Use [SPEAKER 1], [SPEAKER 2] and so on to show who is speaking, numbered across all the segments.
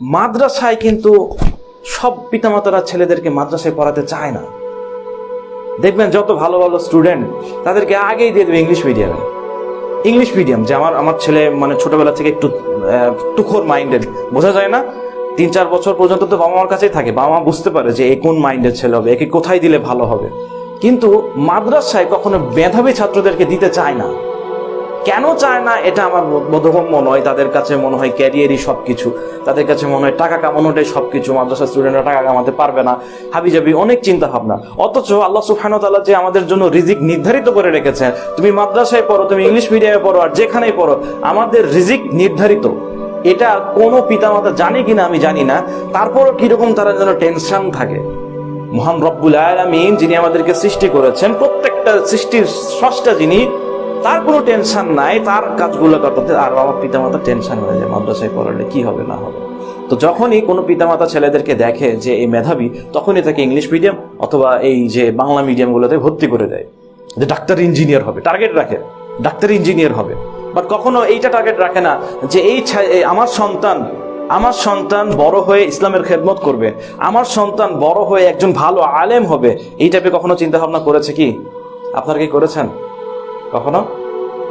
[SPEAKER 1] মাদ্রাসায় কিন্তু সব পিতামাতারা ছেলেদেরকে মাদ্রাসায় পড়াতে চায় না। দেখবেন যত ভালো ভালো স্টুডেন্ট তাদেরকে আগেই দিয়ে দেবে ইংলিশ মিডিয়ামে ইংলিশ মিডিয়াম যে আমার আমার ছেলে মানে ছোটবেলা থেকে একটু টুখোর মাইন্ডেড বোঝা যায় না? তিন চার বছর পর্যন্ত তো বাবা মার কাছেই থাকে। বাবা মা বুঝতে পারে যে এ কোন মাইন্ডের ছেলে হবে, একে কোথায় দিলে ভালো হবে। কিন্তু মাদ্রাসায় কখনো মেধাবী ছাত্রদেরকে দিতে চায় না। কেন চায় না? এটা আমার বোধগম্য নয়। তাদের কাছে মনে হয় ক্যারিয়ারই সবকিছু। তাদের কাছে মনে হয় টাকা কামানোটাই সব কিছু মাদ্রাসা স্টুডেন্টরা টাকা কামাতে পারবে না। হাবি জাবি অনেক চিন্তা ভাবনা অথচ আল্লাহ তাআলা যে আমাদের জন্য রিজিক নির্ধারিত করে রেখেছেন, তুমি মাদ্রাসায় পড়ো, তুমি ইংলিশ মিডিয়ামে পড়ো, আর যেখানেই পড়ো, আমাদের রিজিক নির্ধারিত। এটা কোনো পিতামাতা জানে কিনা আমি জানি না। তারপরও কীরকম তারা যেন টেনশন থাকে। মহান রব্বুল আলামিন যিনি আমাদেরকে সৃষ্টি করেছেন, প্রত্যেকটা সৃষ্টির স্রষ্টা যিনি তার কোনো টেনশন নাই, তার কাজগুলো করতে আর আমার পিতামাতা টেনশন হয়ে যায়, মাদ্রাসায় পড়ালে কি হবে, না হবে। তো যখনই কোনো পিতামাতা ছেলেদেরকে দেখে যে এই মেধাবী, তখনই তাকে ইংলিশ মিডিয়াম অথবা এই যে বাংলা মিডিয়ামগুলোতে ভর্তি করে দেয়। যে ডাক্তার ইঞ্জিনিয়ার হবে টার্গেট রাখে ডাক্তার ইঞ্জিনিয়ার হবে। বাট কখনো এইটা টার্গেট রাখে না যে এই আমার সন্তান আমার সন্তান বড় হয়ে ইসলামের খেদমত করবে, আমার সন্তান বড় হয়ে একজন ভালো আলেম হবে, এই টাইপে কখনো চিন্তা ভাবনা করেছে কি? আপনারা কি করেছেন? কখনো?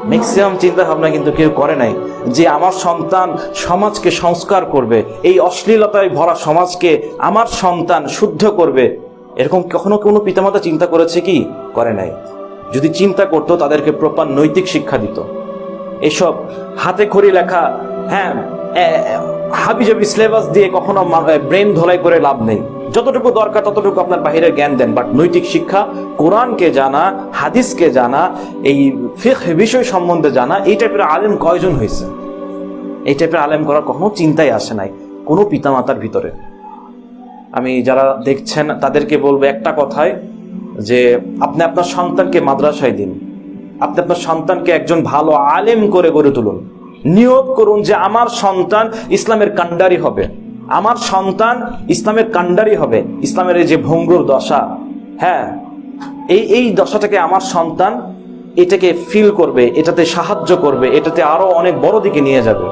[SPEAKER 1] ম্যাক্সিমাম চিন্তা ভাবনা কিন্তু কেউ করে নাই যে আমার সন্তান সমাজকে সংস্কার করবে, এই অশ্লীলতায় ভরা সমাজকে আমার সন্তান শুদ্ধ করবে। এরকম কখনো কোনো পিতামাতা চিন্তা করেছে কি? করে নাই। যদি চিন্তা করতো, তাদেরকে প্রপার নৈতিক শিক্ষা দিত। এসব হাতে খড়ি লেখা হ্যাঁ হাবিজাবি সিলেবাস দিয়ে কখনো ব্রেন ধোলাই করে লাভ নেই। যতটুকু দরকার ততটুকু আপনার বাহিরে জ্ঞান দেন। বাট নৈতিক শিক্ষা, কোরআনকে জানা, হাদিসকে জানা, এই ফিখ বিষয় সম্বন্ধে জানা, এই টাইপের আলেম কয়জন হয়েছে? এই টাইপের আলেম করার কখনো চিন্তাই আসে নাই কোনো পিতামাতার ভিতরে। আমি যারা দেখছেন, তাদেরকে বলব একটা কথায় যে আপনি আপনার সন্তানকে মাদ্রাসায় দিন। আপনি আপনার সন্তানকে একজন ভালো আলেম করে গড়ে তুলুন। নিয়োগ করুন যে আমার সন্তান ইসলামের কান্ডারি হবে। আমার সন্তান ইসলামের কান্ডারি হবে, ইসলামের এই যে ভঙ্গুর দশা হ্যাঁ এই এই দশাটাকে আমার সন্তান এটাকে ফিল করবে, এটাতে সাহায্য করবে, এটাতে আরও অনেক বড় দিকে নিয়ে যাবে।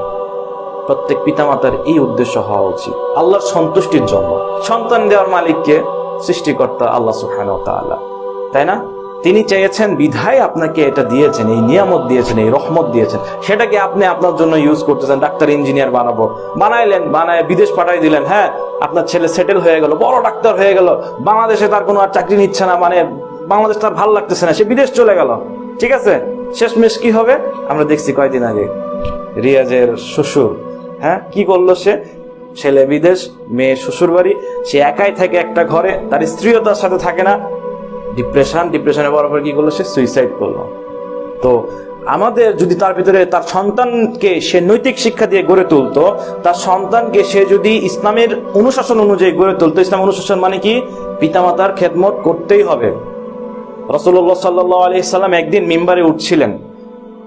[SPEAKER 1] প্রত্যেক পিতামাতার এই উদ্দেশ্য হওয়া উচিত। আল্লাহর সন্তুষ্টির জন্য। সন্তান দেওয়ার মালিককে সৃষ্টিকর্তা আল্লাহ ওয়া তাই না? তিনি চেয়েছেন, বিধায় আপনাকে এটা দিয়েছেন, এই নিয়ামত দিয়েছেন, এই রহমত দিয়েছেন। সেটাকে আপনি আপনার জন্য ইউজ করতেছেন, ডাক্তার ইঞ্জিনিয়ার বানাবো। বানাইলেন, বানায় বিদেশ পাঠাই দিলেন হ্যাঁ আপনার ছেলে সেটেল হয়ে গেল, বড় ডাক্তার হয়ে গেল। বাংলাদেশে তার কোনো আর চাকরি নিচ্ছে না মানে বাংলাদেশ তার ভালো লাগতেছে না, সে বিদেশ চলে গেল। ঠিক আছে? শেষমেশ কি হবে? আমরা দেখছি কয়দিন আগে। রিয়াজের শ্বশুর হ্যাঁ কি করল সে? ছেলে বিদেশ, মেয়ে শ্বশুর বাড়ি সে একাই থাকে একটা ঘরে, তার স্ত্রীও তার সাথে থাকে না ডিপ্রেশন ডিপ্রেশনে পড়ার পর কি করল? সে সুইসাইড করল। তো আমাদের যদি তার ভিতরে তার সন্তানকে সে নৈতিক শিক্ষা দিয়ে গড়ে তুলতো, তার সন্তানকে সে যদি ইসলামের অনুশাসন অনুযায়ী গড়ে তুলতো, ইসলাম অনুশাসন মানে কি? পিতামাতার খেদমত করতেই হবে। রসুল্লাহ সাল্লাহ আলি সাল্লাম একদিন মিম্বারে উঠছিলেন।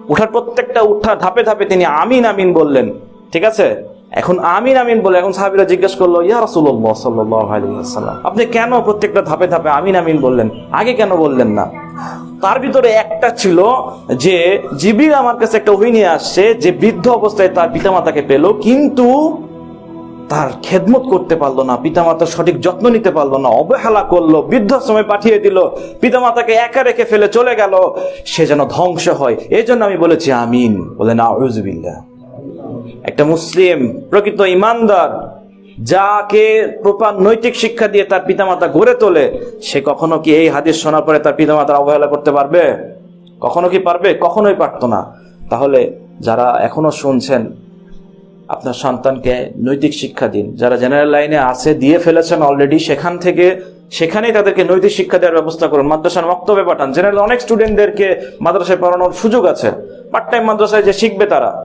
[SPEAKER 1] উঠার প্রত্যেকটা উঠা ধাপে ধাপে তিনি আমিন আমিন বললেন। ঠিক আছে? এখন আমিন আমিন বলে এখন সাহাবিরা জিজ্ঞেস করল, ইয়া রাসূলুল্লাহ সাল্লাম আপনি কেন প্রত্যেকটা ধাপে ধাপে আমিন আমিন বললেন? আগে কেন বললেন না? তার ভিতরে একটা ছিল যে জিবির আমার কাছে একটা ওহি নিয়ে আসছে যে বৃদ্ধ অবস্থায় তার পিতামাতাকে পেল, কিন্তু তার খেদমত করতে পারল না পিতামাতার সঠিক যত্ন নিতে পারল না, অবহেলা করল, বৃদ্ধাশ্রমে পাঠিয়ে দিল, পিতামাতাকে একা রেখে ফেলে চলে গেল, সে যেন ধ্বংস হয়। এই জন্য আমি বলেছি আমিন বলে না একটা মুসলিম, প্রকৃত ইমানদার, যাকে প্রপার নৈতিক শিক্ষা দিয়ে তার পিতামাতা গড়ে তোলে, সে কখনো কি এই হাদিস শোনার পরে তার পিতামাতার অবহেলা করতে পারবে? কখনো কি পারবে? কখনোই পারতো না। তাহলে যারা এখনও শুনছেন, আপনার সন্তানকে নৈতিক শিক্ষা দিন। যারা জেনারেল লাইনে আছে, দিয়ে ফেলেছেন অলরেডি সেখান থেকে, সেখানেই তাদেরকে নৈতিক শিক্ষা দেওয়ার ব্যবস্থা করুন। মাদ্রাসার বক্তব্যে পাঠান। জেনারেল অনেক স্টুডেন্টদেরকে মাদ্রাসায় পড়ানোর সুযোগ আছে। পার্ট টাইম মাদ্রাসায় যে শিখবে তারা।